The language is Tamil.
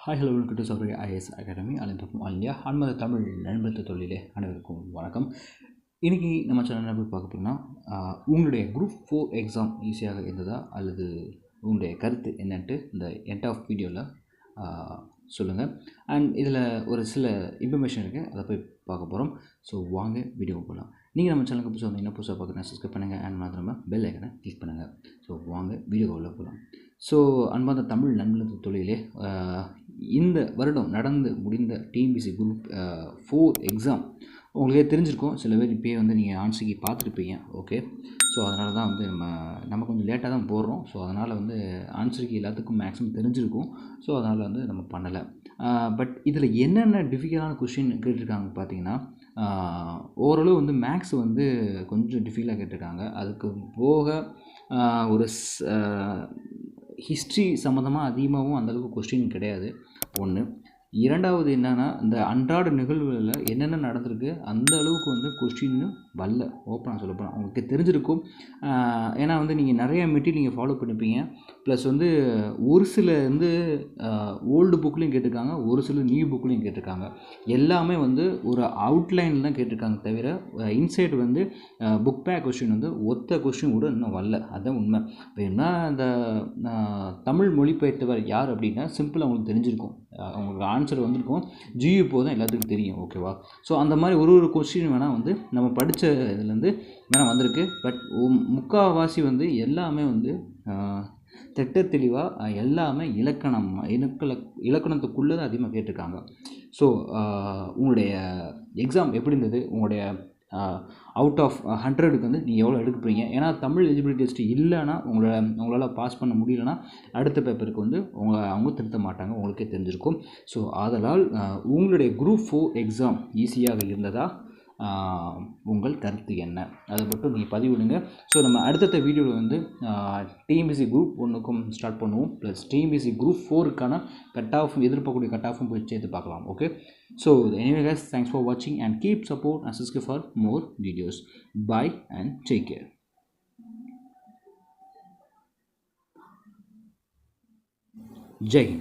Hi hello welcome to Sowri IAS academy அனைத்துக்கும் அல்யா அன்மத தமிழ் நண்பத்து தொழிலே அனைவருக்கும் வணக்கம். இன்றைக்கி நம்ம சேனல் போய் பார்க்க போகிறோம்னா உங்களுடைய குரூப் ஃபோர் எக்ஸாம் ஈஸியாக இருந்ததா? அல்லது உங்களுடைய கருத்து என்னன்ட்டு இந்த எண்ட் ஆஃப் வீடியோவில் சொல்லுங்கள் அண்ட் இதில் ஒரு சில இன்ஃபர்மேஷன் இருக்குது அதை போய் பார்க்க போகிறோம் ஸோ வாங்க வீடியோ போகலாம் நீங்கள் நம்ம சேனலுக்கு புதுசாக வந்தீங்கன்னா புதுசாக பார்க்குறேன் சப்ஸ்கிரைப் பண்ணுங்கள் அண்ட் மாத்திரமா பெல் ஐக்கனை கிளிக் பண்ணுங்கள் ஸோ வாங்க வீடியோவில் போகலாம் ஸோ அன்பார்ந்த தமிழ் நண்பர்களது தொழிலே இந்த வருடம் நடந்து முடிந்த டிஎம்பிசி குரூப் ஃபோர் எக்ஸாம் உங்களுக்கே தெரிஞ்சிருக்கும். சில பேர் இப்போயே வந்து நீங்கள் ஆன்சிக்கு பார்த்துருப்பீங்க. ஓகே ஸோ அதனால தான் வந்து நம்ம நம்ம கொஞ்சம் லேட்டாக தான் போடுறோம். ஸோ அதனால் வந்து ஆன்சருக்கு எல்லாத்துக்கும் மேக்ஸிமம் தெரிஞ்சிருக்கும். ஸோ அதனால் வந்து நம்ம பண்ணலை. பட் இதில் என்னென்ன டிஃபிகல்ட்டான கொஷின் கேட்டிருக்காங்க பார்த்தீங்கன்னா ஓரளவு வந்து மேக்ஸ் வந்து கொஞ்சம் டிஃபிகல்ட்டாக கேட்டிருக்காங்க. அதுக்கு போக ஒரு ஹிஸ்ட்ரி சம்மந்தமாக அதிகமாகவும் அந்தளவுக்கு கொஸ்டின் கிடையாது. ஒன்று இரண்டாவது என்னென்னா இந்த அன்றாட நிகழ்வுகளில் என்னென்ன நடந்திருக்கு அந்த அளவுக்கு வந்து கொஸ்டின்னு வரல. ஓப்பனாக சொல்ல போனால் உங்களுக்கு தெரிஞ்சிருக்கும். ஏன்னா வந்து நீங்கள் நிறையா மெட்டீரியல் நீங்கள் ஃபாலோ பண்ணிப்பீங்க ப்ளஸ் வந்து ஒரு சில வந்து ஓல்டு புக்லேயும் கேட்டிருக்காங்க ஒரு சில நியூ புக்லேயும் கேட்டிருக்காங்க. எல்லாமே வந்து ஒரு அவுட்லைனில் தான் கேட்டிருக்காங்க தவிர இன்சைட் வந்து புக் பேக் கொஸ்டின் வந்து ஒத்த கொஸ்டின் கூட இன்னும் வரல. அதுதான் உண்மை. இப்போ என்ன இந்த தமிழ் மொழிபெயர்த்தவர் யார் அப்படின்னா சிம்பிளாக உங்களுக்கு தெரிஞ்சிருக்கும். அவங்களுக்கு உங்களுக்கு ஆன்சர் வந்திருக்கும். ஜியு தான் எல்லாத்துக்கும் தெரியும் ஓகேவா ஸோ அந்த மாதிரி ஒரு ஒரு கொஸ்டின் வேணால் வந்து நம்ம படித்த இதுலேருந்து வேணால் வந்திருக்கு. பட் முக்கால்வாசி வந்து எல்லாமே வந்து திட்ட தெளிவாக எல்லாமே இலக்கணம் இலக்கண இலக்கணத்துக்குள்ளே தான் அதிகமாக கேட்டிருக்காங்க ஸோ உங்களுடைய எக்ஸாம் எப்படி இருந்தது? உங்களுடைய அவுட் ஆஃப் ஹண்ட்ரடுக்கு வந்து நீங்கள் எவ்வளோ எடுக்க போகிறீங்க ஏன்னா தமிழ் எலிஜிபிலிட்டி டெஸ்ட் இல்லைன்னா உங்களை உங்களால் பாஸ் பண்ண முடியலன்னா அடுத்த பேப்பருக்கு வந்து உங்களை அவங்க திருத்த மாட்டாங்க. உங்களுக்கே தெரிஞ்சிருக்கும். ஸோ ஆதலால் உங்களுடைய குரூப் ஃபோர் எக்ஸாம் ஈஸியாக இருந்ததா? உங்கள் கருத்து என்ன? அதை மட்டும் நீங்கள் பதிவிடுங்க ஸோ நம்ம அடுத்தடுத்த வீடியோவில் வந்து டிஎம்பிசி குரூப் ஒன்றுக்கும் ஸ்டார்ட் பண்ணுவோம். ப்ளஸ் டிஎம்பிசி குரூப் ஃபோருக்கான கட் ஆஃப் எதிர்பார்க்கக்கூடிய கட் ஆஃபும் போய் சேர்த்து பார்க்கலாம். Okay so anyway guys thanks for வாட்சிங் and keep support and subscribe for more videos bye and take care Jai